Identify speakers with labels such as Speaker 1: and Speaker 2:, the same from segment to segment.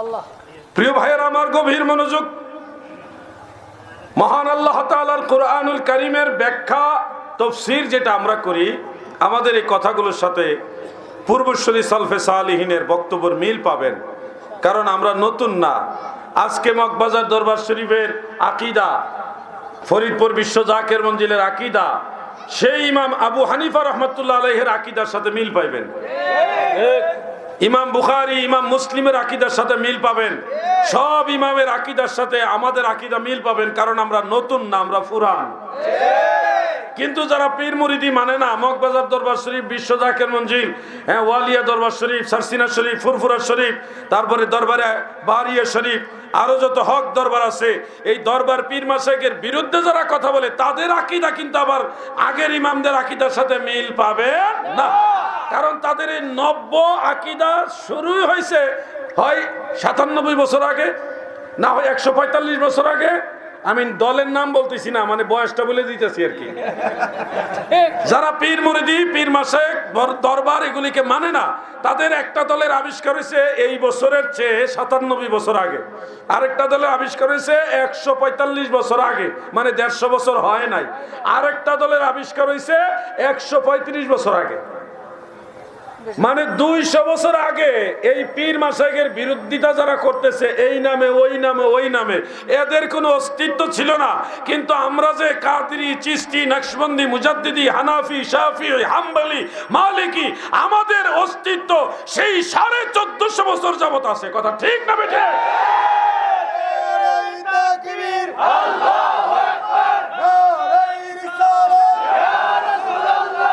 Speaker 1: আল্লাহ।
Speaker 2: প্রিয় ভাইয়ের আমার গভীর মনোযোগ। মহান আল্লাহ তাআলার কোরআনুল করিমের ব্যাখ্যা তফসির যেটা আমরা করি আমাদের এই কথাগুলোর সাথে পূর্বশ্বরী সলফে সালিহিনের বক্তব্যের মিল পাবেন। কারণ আমরা নতুন না। আজকে মকবাজার দরবার শরীফের আকিদা ফরিদপুর বিশ্ব জাকের মঞ্জিলের আকিদা সেই ইমাম আবু হানিফা রহমতুল্লাহ আলহের আকিদার সাথে মিল পাইবেন। ইমাম বুখারি, ইমাম মুসলিমের আকিদার সাথে মিল পাবেন। সব ইমামের আকিদার সাথে আমাদের আকিদা মিল পাবেন, কারণ আমরা নতুন না, আমরা ফুরান কিন্তু যারা পীর মুরিদি মানে না, মগবাজার দরবার শরীফ, বিশ্ব জাকের মঞ্জিল হ্যাঁ ওয়ালিয়া দরবার শরীফ, সারসিনা শরীফ, ফুরফুরা শরীফ, তারপরে দরবারে বাহারিয়া শরীফ, আরও যত হক দরবার আছে, এই দরবার পীর মাসাইকের বিরুদ্ধে যারা কথা বলে, তাদের আকিদা কিন্তু আবার আগের ইমামদের আকিদার সাথে মিল পাবে না। কারণ তাদের এই নব্য আকিদা শুরুই হয়েছে, হয় সাতানব্বই বছর আগে, না হয় একশো পঁয়তাল্লিশ বছর আগে। আমি দলের নাম বলতেছি না মানে বয়সটা বলে দিতেছি আর কি। যারা পীর মুরিদি, পীর মাসে দরবার এগুলিকে মানে না, তাদের একটা দলের আবিষ্কার হয়েছে এই বছরের চেয়ে সাতানব্বই বছর আগে। আরেকটা দলের আবিষ্কার হয়েছে একশো পঁয়তাল্লিশ বছর আগে মানে দেড়শো বছর হয় নাই। আরেকটা দলের আবিষ্কার হয়েছে একশো পঁয়ত্রিশ বছর আগে। মানে দুইশো বছর আগে এই পীর মাসাইকের বিরোধিতা যারা করতেছে এই নামে ওই নামে ওই নামে এদের কোনো অস্তিত্ব ছিল না কিন্তু আমরা যে কাদরি চিস্তি নকশবন্দি মুজাদ্দিদি হানাফি শাফি হাম্বলি মালিকি আমাদের অস্তিত্ব সেই সাড়ে চোদ্দশো বছর যাবত আছে কথা ঠিক না বেঠে
Speaker 3: আল্লাহু আকবার নারে রিসালাত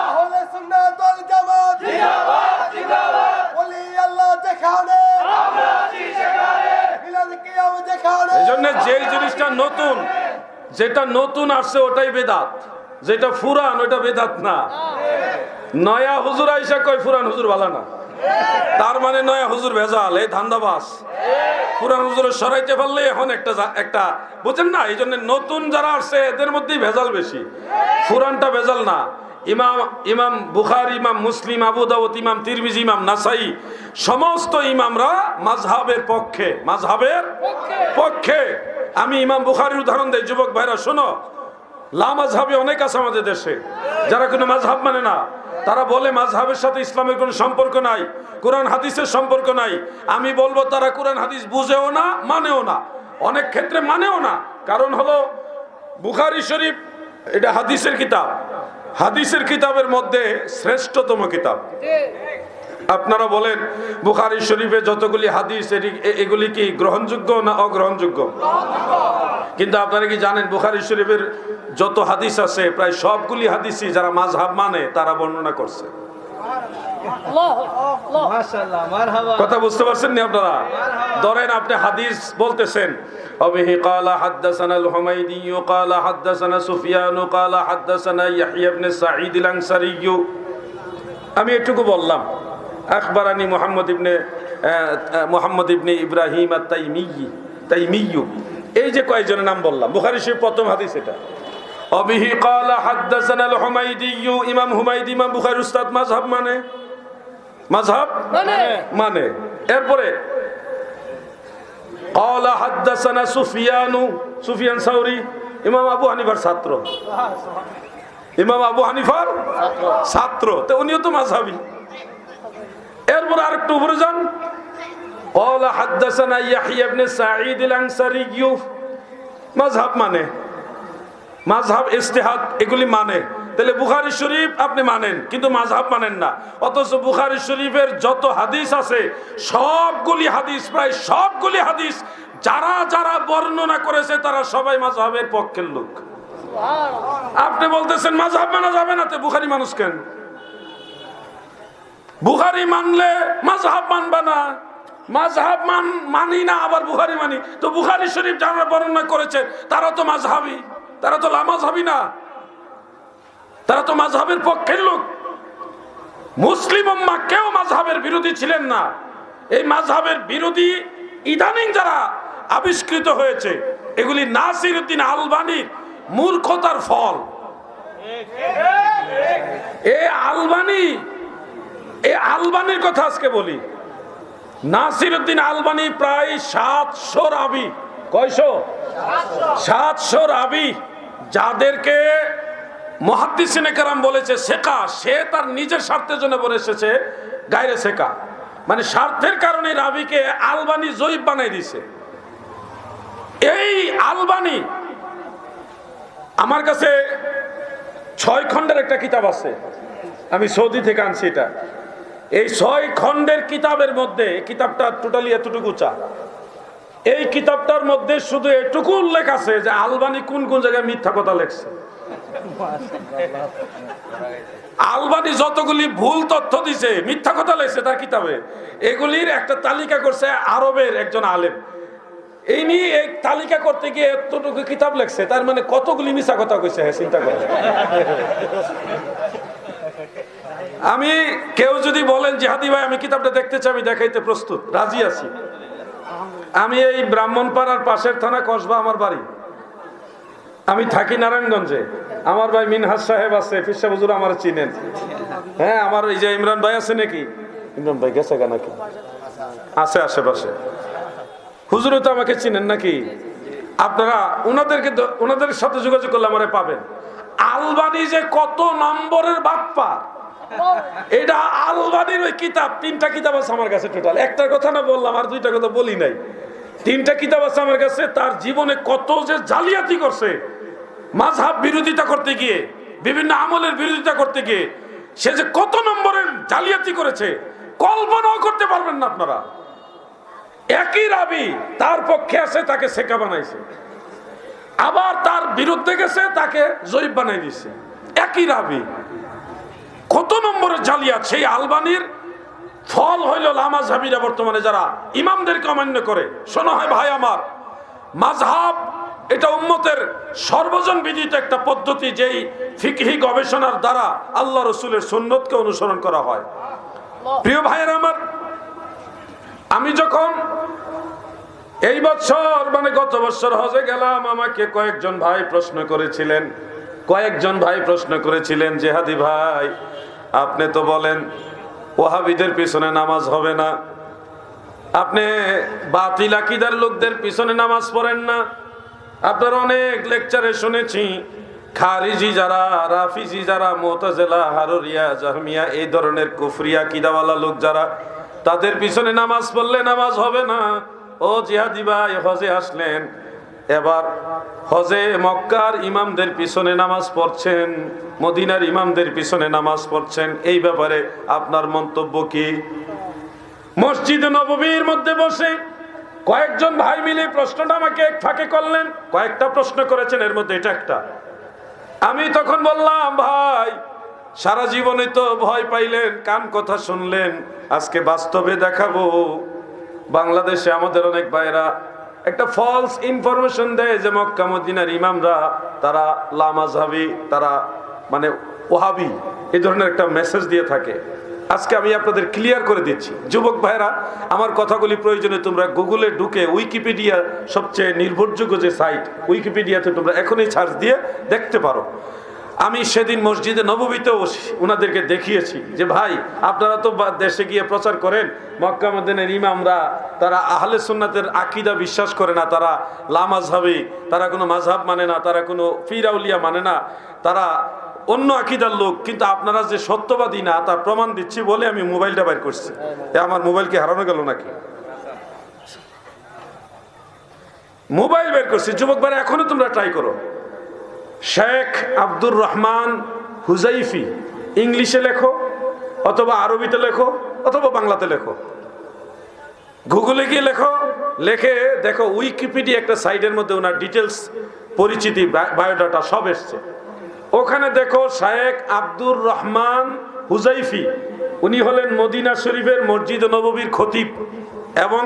Speaker 3: আহলে সুন্নাত ওয়াল জামাত জিন্দাবাদ জিন্দাবাদ ওলি আল্লাহ যেখানে আমরা আছি সেখানে মিলাদ কিয়াম যেখানে
Speaker 2: এই জন্য যেই জিনিসটা নতুন যেটা নতুন আসছে ওটাই বেদাত। যেটা ফুরান ওটা বেদাত না। নয়া হুজুর আইসা কয় ফুরান হুজুর ভালো না। তার মানে নয়া হুজুর ভেজাল এই ধান্দাবাস পুরান হুজুর সরাইতে পারলে এখন একটা একটা বুঝেন না? এই জন্য নতুন যারা আসছে এদের মধ্যেই ভেজাল বেশি। ফুরানটা ভেজাল না। ইমাম ইমাম বুখার ইমাম মুসলিম আবু দাউদ ইমাম তিরমিজি ইমাম নাসাই সমস্ত ইমামরা মাযহাবের পক্ষে মাযহাবের পক্ষে। আমি ইমাম বুখারির উদাহরণ দেয় যুবক ভাইরা, শোনো। লামাজহাবে অনেক আছে আমাদের দেশে। যারা কোনো মাঝহাব মানে না। তারা বলে মাঝহাবের সাথে ইসলামের কোনো সম্পর্ক নাই, কোরআন হাদিসের সম্পর্ক নাই। আমি বলব, তারা কোরআন হাদিস বুঝেও না, মানেও না। অনেক ক্ষেত্রে মানেও না। কারণ হলো, বুখারি শরীফ, এটা হাদিসের কিতাব। হাদিসের কিতাবের মধ্যে শ্রেষ্ঠতম কিতাব। আপনারা বলেন বুখারি শরীফে যতগুলি হাদিস এগুলি কি গ্রহণযোগ্য না অগ্রহণযোগ্য? কিন্তু আপনারা কি জানেন বুখারি শরীফের যত হাদিস আছে প্রায় সবগুলি হাদিসই যারা মাঝহাব মানে তারা বর্ণনা করছে।
Speaker 1: আল্লাহ আল্লাহ
Speaker 4: মাশাআল্লাহ মারহাবা।
Speaker 2: কথা বুঝতে পারছেন নি আপনারা? ধরেন আপনি হাদিস বলতেছেন অবিহি কালা হাদ্দাসানা আল হুমাইদি কালা হাদ্দাসানা সুফিয়ান কালা হাদ্দাসানা ইয়াহইয়া ইবনে সাঈদ আল আনসারী আমি এটুকু বললাম। আকবরানি মোহাম্মদ ইবনে মোহাম্মদ ইবনে ইব্রাহিম আর তাইমি তাইমিউ এই যে কয়েকজনের নাম বললাম বুখারি শিব প্রথম হাদিস এটা। অবিহি কালা হাদ্দাসান আল হুমাইদি ইউ ইমাম হুমাইদি ইমাম বুখারি উস্তাদ মাযহাব মানে? মাযহাব?
Speaker 1: মানে।
Speaker 2: মানে। এরপরে কালা হাদ্দাসানা সুফিয়ানু সুফিয়ান সাউরি ইমাম আবু হানিফার ছাত্র। ইমাম আবু হানিফার ছাত্র। তো উনিও তো মাঝহাবি এরপর আরেকটু উপরে যান قال حدثنا يحيى بن سعيد الانصاري মাযহাব মানে মাযহাব ইস্তেহাদ এগুলি মানে তাহলে বুখারী শরীফ আপনি মানেন কিন্তু মাযহাব মানেন না অথচ বুখারী শরীফের যত হাদিস আছে সবগুলি হাদিস প্রায় সবগুলি হাদিস যারা যারা বর্ণনা করেছে তারা সবাই মাযহাবের পক্ষের লোক আপনি বলতেছেন মাযহাব মানা যাবে না তো বুখারী মানুষ কেন বুখারি মানলে মাঝহাব মানবা না। মাঝহাব মান মানি না, আবার বুখারি মানি। তো বুখারি শরীফ যারা বর্ণনা করেছে, তারা তো মাযহাবি। তারা তো লামাযহাবি না। তারা তো মাযহাবের পক্ষের লোক। মুসলিম উম্মাহ কেউ মাঝহাবের বিরোধী ছিলেন না। এই মাঝহাবের বিরোধী ইদানিং যারা আবিষ্কৃত হয়েছে, এগুলি নাসির উদ্দিন আলবানির মূর্খতার ফল। এ আলবানি এই আলবানির কথা আজকে বলি। নাসিরুদ্দিন আলবানি প্রায় সাতশো রাবি। কয়শো? সাতশো রাবি। যাদেরকে মহাদ্দিসিনে কারাম বলেছে শেখা, সে তার নিজের স্বার্থের জন্য বলে এসেছে গায়রে শেখা। মানে স্বার্থের কারণে রাবিকে আলবানি জয়ীব বানাই দিছে। এই আলবানি, আমার কাছে ছয় খণ্ডের একটা কিতাব আছে। আমি সৌদি থেকে আনছি এটা। এই ছয় খণ্ডের কিতাবের মধ্যে কিতাবটা টোটালি এতটুকু চা। এই কিতাবটার মধ্যে শুধু এটুকু উল্লেখ আছে যে আলবানি কোন কোন জায়গায় মিথ্যা কথা লেখছে। আলবানি যতগুলি ভুল তথ্য দিছে, মিথ্যা কথা লেখছে তার কিতাবে, এগুলির একটা তালিকা করছে আরবের একজন আলেম। এই নিয়ে এই তালিকা করতে গিয়ে এতটুকু কিতাব লেখছে, তার মানে কতগুলি মিথ্যা কথা কইছে হ্যাঁ চিন্তা করে। আমি কেউ যদি বলেন, জিহাদি ভাই, আমি কিতাবটা দেখতে চাই, আমি দেখাইতে প্রস্তুত। রাজি আছি। আমি এই ব্রাহ্মণপাড়ার পাশের থানা কসবা আমার বাড়ি। আমি থাকি নারায়ণগঞ্জে। আমার ভাই মিনহাজ সাহেব আছে, ফিরসা হুজুর আমার চিনেন। হ্যাঁ আমার এই যে ইমরান ভাই আছে নাকি? ইমরান ভাই গেছে গা নাকি? আছে আশেপাশে। হুজুরও তো আমাকে চিনেন নাকি? আপনারা ওনাদেরকে ওনাদের সাথে যোগাযোগ করলে আমারে পাবেন। আলবানি যে কত নম্বরের বাপ্পা! এটা আলবানির ওই কিতাব, তিনটা কিতাব আছে আমার কাছে টোটাল একটার কথা না বললাম, আর দুইটা কথা বলি নাই। তিনটা কিতাব আছে আমার কাছে, তার জীবনে কত যে জালিয়াতি করছে। মাঝহাব বিরোধিতা করতে গিয়ে, বিভিন্ন আমলের বিরোধিতা করতে গিয়ে, সে যে কত নম্বরের জালিয়াতি করেছে, কল্পনাও করতে পারবেন না আপনারা। একই রাবি তার পক্ষে আছে তাকে শেখা বানাইছে। আবার তার বিরুদ্ধে গেছে, তাকে জয়ীব বানাই দিছে। একই রাবি। কত নম্বরের জালিয়াত? সেই আলবানির ফল হইল লামাজহাবিরা বর্তমানে যারা ইমামদেরকে অমান্য করে। শোনা হয় ভাই আমার মাঝহাব এটা উম্মতের সর্বজন বিদিত একটা পদ্ধতি যেই ফিকহি গবেষণার দ্বারা আল্লাহ রসুলের সুন্নতকে অনুসরণ করা হয়। প্রিয় ভাইয়ের আমার আমি যখন এই বছর মানে গত বছর হজে গেলাম আমাকে কয়েকজন ভাই প্রশ্ন করেছিলেন কয়েকজন ভাই প্রশ্ন করেছিলেন, জেহাদি ভাই, আপনি তো বলেন ওহাবিদের পিছনে নামাজ হবে না। আপনি বাতিল আকিদার লোকদের পিছনে নামাজ পড়েন না। আপনার অনেক লেকচারে শুনেছি, খারিজি যারা, রাফিজি যারা, মোতাজেলা, হারুরিয়া, জাহমিয়া, এই ধরনের কুফরিয়া কিদাওয়ালা লোক যারা, তাদের পিছনে নামাজ পড়লে নামাজ হবে না। ও জিহাদি ভাই, হজে আসলেন। এবার হজে মক্কার ইমামদের পিছনে নামাজ পড়ছেন, মদিনার ইমামদের পিছনে নামাজ পড়ছেন, এই ব্যাপারে আপনার মন্তব্য কি? মসজিদ নববীর মধ্যে বসে কয়েকজন ভাই মিলে প্রশ্নটা আমাকে এক ফাঁকে করলেন, কয়েকটা প্রশ্ন করেছেন, এর মধ্যে এটা একটা। আমি তখন বললাম, ভাই, সারা জীবনে তো ভয় পাইলেন, কান কথা শুনলেন, আজকে বাস্তবে দেখাবো। বাংলাদেশে আমাদের অনেক ভাইরা একটা ফলস ইনফরমেশন দেয় যে মক্কা মদিনার ইমামরা তারা লামাজহাবি তারা মানে ওহাবি এই ধরনের একটা মেসেজ দিয়ে থাকে। আজকে আমি আপনাদের ক্লিয়ার করে দিচ্ছি। যুবক ভাইরা, আমার কথাগুলি প্রয়োজনে তোমরা গুগলে ঢুকে উইকিপিডিয়া সবচেয়ে নির্ভরযোগ্য যে সাইট উইকিপিডিয়াতে তোমরা এখনই সার্চ দিয়ে দেখতে পারো। আমি সেদিন মসজিদে নবমীতেও ওনাদেরকে দেখিয়েছি যে, ভাই, আপনারা তো দেশে গিয়ে প্রচার করেন। মক্কা মদিনের ইমামরা, তারা আহলে সুন্নাতের আকিদা বিশ্বাস করে না। তারা লামাজহাবি তারা কোনো মাঝহাব মানে না, তারা কোনো ফিরাউলিয়া মানে না। তারা অন্য আকিদার লোক, কিন্তু আপনারা যে সত্যবাদী না তার প্রমাণ দিচ্ছি বলে আমি মোবাইলটা বাইর করছি। আমার মোবাইলকে হারানো গেল নাকি? মোবাইল বের করছি। যুবক ভাইরা এখনও তোমরা ট্রাই করো। শেখ আব্দুর রহমান হুজাইফি। ইংলিশে লেখো, অথবা আরবিতে লেখো, অথবা বাংলাতে লেখো। গুগলে গিয়ে লেখো, লেখে দেখো উইকিপিডিয়া একটা সাইডের মধ্যে ওনার ডিটেলস পরিচিতি বায়োডাটা সব এসছে। ওখানে দেখো শায়েক আব্দুর রহমান হুজাইফি। উনি হলেন মদিনা শরীফের মসজিদ নববীর খতিব এবং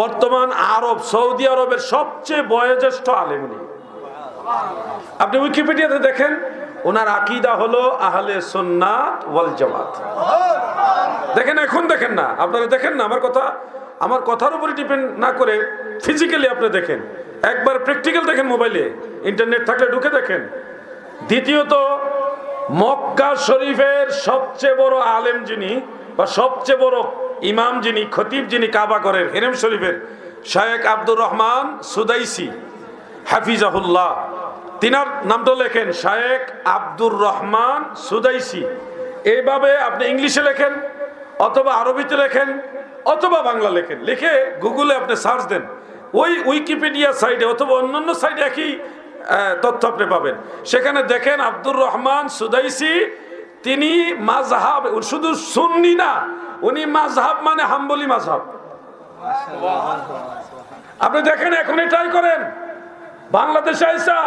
Speaker 2: বর্তমান আরব, সৌদি আরবের সবচেয়ে বয়োজ্যেষ্ঠ আলেম উনি। আপনি উইকিপিডিয়াতে দেখেন, ওনার আকিদা হলো আহলে সুন্নাত ওয়াল দেখেন, এখন দেখেন না, আপনারা দেখেন না, আমার কথা, আমার কথার উপরে ডিপেন্ড না করে ফিজিক্যালি আপনি দেখেন। একবার প্র্যাকটিক্যাল দেখেন মোবাইলে ইন্টারনেট থাকলে ঢুকে দেখেন। দ্বিতীয়ত, মক্কা শরীফের সবচেয়ে বড় আলেম যিনি বা সবচেয়ে বড় ইমাম যিনি, খতিব যিনি কাবা করেন, হেরেম শরীফের শায়েক আব্দুর রহমান সুদাইসি, হাফিজাহুল্লাহ। তিনার নামটা লেখেন শায়েক আব্দুর রহমান সুদাইসি। এইভাবে আপনি ইংলিশে লেখেন, অথবা আরবিতে লেখেন, অথবা বাংলা লেখেন। লিখে গুগলে আপনি সার্চ দেন। ওই উইকিপিডিয়া সাইডে অথবা অন্যান্য সাইডে একই তথ্য আপনি পাবেন। সেখানে দেখেন আব্দুর রহমান সুদাইসি, তিনি মাযহাব, শুধু সুন্নি না, উনি মাযহাব মানে হাম্বলি মাযহাব। আপনি দেখেন, এখন ট্রাই করেন। বাংলাদেশে আইসা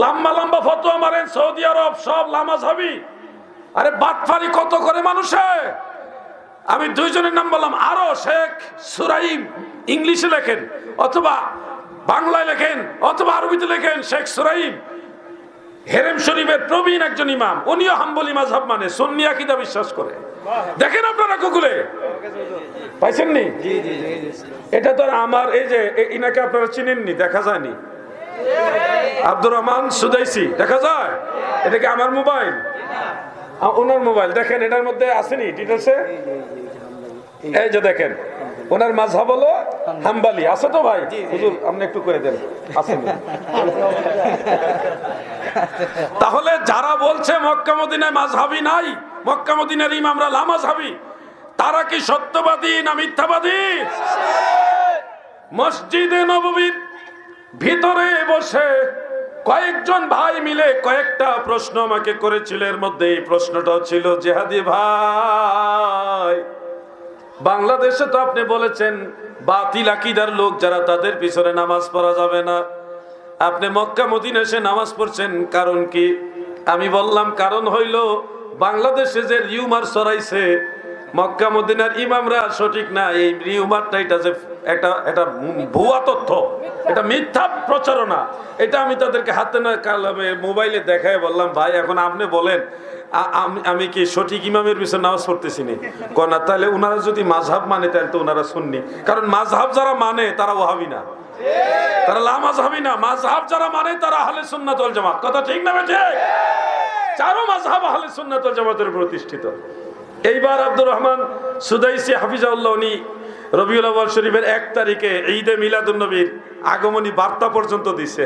Speaker 2: লম্বা লম্বা ফতোয়া মারেন সৌদি আরব সব লামাজহাবি আরে বাটফারি কত করে মানুষে? আমি দুইজনের নাম বললাম আরও শেখ সুরাইম ইংলিশে লেখেন অথবা বাংলায় লেখেন অথবা আরবিতে লেখেন শেখ সুরাইম। হেরেম শরীফের প্রবীণ একজন ইমাম উনিও হাম্বলি মাঝহাব মানে সুন্নি আকিদা বিশ্বাস করে। দেখেন আপনারা গুগলে? পাইছেন নি এটা তো আমার এই যে ইনাকে আপনারা চিনেননি দেখা যায়নি। আব্দুর রহমান সুদাইসি দেখা যায়? এটা কি আমার মোবাইল? ওনার মোবাইল। দেখেন এটার মধ্যে আসেনি ডিটেলসে এই যে দেখেন ওনার মাঝহাব হলো হাম্বালি। আছে তো ভাই? হুজুর আপনি একটু করে দেন। তাহলে যারা বলছে মক্কা মদিনায় মাঝহাবি নাই মক্কা মদিনার ইমামরা লামাজহাবি তারা কি সত্যবাদী না মিথ্যাবাদী? মসজিদে নববীর ভিতরে বসে কয়েকজন ভাই মিলে কয়েকটা প্রশ্ন আমাকে করেছিল। এর মধ্যে এই প্রশ্নটাও ছিল, জেহাদি ভাই, বাংলাদেশে তো আপনি বলেছেন, বাতিল আকিদার লোক যারা তাদের পিছনে নামাজ পড়া যাবে না। আপনি মক্কা মদিনা এসে নামাজ পড়ছেন, কারণ কি? আমি বললাম, কারণ হইল, বাংলাদেশে যে রিউমার সরাইছে মক্কা মদিনার ইমামরা সঠিক না, এই রিউমারটা এটা যে একটা এটা ভুয়া তথ্য, এটা মিথ্যা প্রচারণা, এটা আমি তাদেরকে হাতে না কালামে মোবাইলে দেখায় বললাম, ভাই, এখন আপনি বলেন আমি- আমি কি সঠিক ইমামের পিছনে নামাজ পড়তেছি নি? কনা তাহলে ওনারা যদি মাঝহাব মানে তাহলে তো ওনারা শুননি কারণ মাঝহাব যারা মানে তারা ওহাবি না। তারা লামাজহাবি না, মাযহাব যারা মানে তারা আহলে সুন্নাত ওয়াল জামাত। কথা ঠিক না বেঠে চারো মাযহাব আহলে সুন্নাত ওয়াল জামাতের প্রতিষ্ঠিত। এইবার আব্দুর রহমান সুদাইসি হাফিজাউল্লাহ উনি রবিউল আউয়াল শরীফের এক তারিখে ঈদে মিলাদুন নবীর আগমনী বার্তা পর্যন্ত দিছে।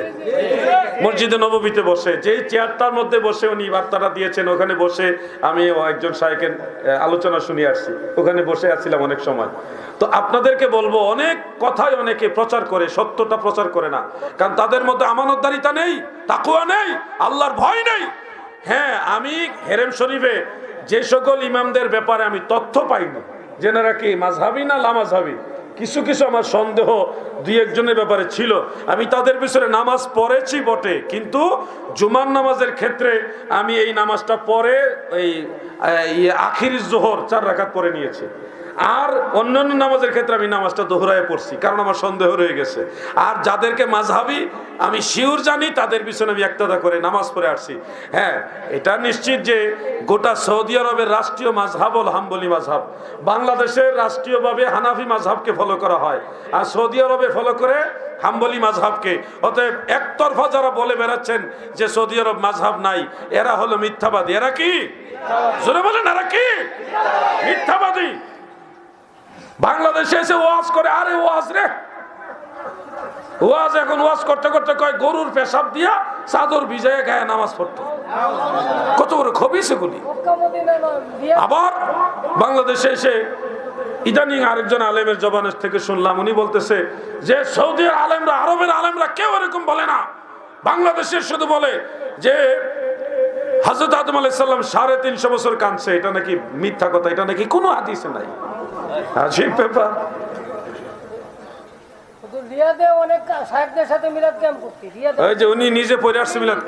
Speaker 2: মসজিদে নববীতে বসে যেই চেয়ারটার মধ্যে বসে উনি বার্তাটা দিয়েছেন ওখানে বসে আমি একজন আহ, আলোচনা শুনে আসছি। ওখানে বসে আছিলাম অনেক সময়। তো আপনাদেরকে বলব অনেক কথাই অনেকে প্রচার করে সত্যটা প্রচার করে না। কারণ তাদের মধ্যে আমানতদারিতা নেই তাকুয়া নেই আল্লাহর ভয় নেই। হ্যাঁ আমি হেরেম শরীফে যে সকল ইমামদের ব্যাপারে আমি তথ্য পাইনি, যেনারা কি মাঝহাবি না লামাঝাবি কিছু কিছু আমার সন্দেহ দুই একজনের ব্যাপারে ছিল। আমি তাদের পিছনে নামাজ পড়েছি বটে, কিন্তু জুমার নামাজের ক্ষেত্রে আমি এই নামাজটা পরে এই আখির জোহর চার রাখাত পরে নিয়েছি। আর অন্যান্য নামাজের ক্ষেত্রে আমি নামাজটা দোহরায় পড়ছি, কারণ আমার সন্দেহ রয়ে গেছে। আর যাদেরকে মাঝহাবি, আমি শিওর জানি, তাদের পিছনে আমি একতাদা করে নামাজ পড়ে আসছি। হ্যাঁ এটা নিশ্চিত যে গোটা সৌদি আরবের রাষ্ট্রীয় মাঝহাব হল হাম্বলি মাঝহাব, বাংলাদেশের রাষ্ট্রীয়ভাবে হানাফি মাঝহাবকে ফলো করা হয়, আর সৌদি আরবে ফলো করে হাম্বলি মাঝহাবকে। অতএব একতরফা যারা বলে বেড়াচ্ছেন যে সৌদি আরব মাঝহাব নাই, এরা হলো মিথ্যাবাদী। এরা কি? জোরে বলেন, এরা কি? মিথ্যাবাদী। বাংলাদেশে এসে ওয়াজ করে, আরে ওয়াজ রে। ওয়াজ এখন ওয়াজ করতে করতে কয়, গরুর পেশাব দিয়া চাদর ভিজায় গায়ে নামাজ পড়তো। কত বড় খবি সেগুলি আবার বাংলাদেশে এসে ইদানিং আরেকজন আলেমের জবানের থেকে শুনলাম, উনি বলতেছে যে সৌদির আলেমরা, আরবের আলেমরা কেউ এরকম বলে না। বাংলাদেশের শুধু বলে যে হজরত আদম আলাইসাল্লাম সাড়ে তিনশো বছর কাঁদছে, এটা নাকি মিথ্যা কথা, এটা নাকি কোনো হাদিসে নাই। ব্যাপার। ওই যে উনি নিজে পড়ে আসছে মিলাদ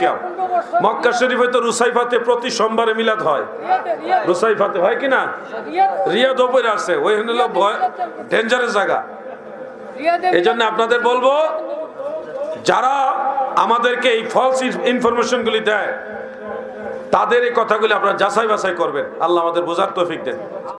Speaker 2: মক্কা শরীফে তো রুসাইফাতে প্রতি সোমবারে মিলাদ হয়। রুসাইফাতে হয় কিনা?
Speaker 1: রিয়াদ
Speaker 2: পড়ে আসছে। ওই হলো ডেঞ্জারাস জায়গা। এই জন্য আপনাদের বলব যারা আমাদেরকে এই ফলস ইনফরমেশনগুলি দেয় তাদের এই কথাগুলি আপনারা যাচাই বাছাই করবেন। আল্লাহ আমাদের বোঝার তৌফিক দেন।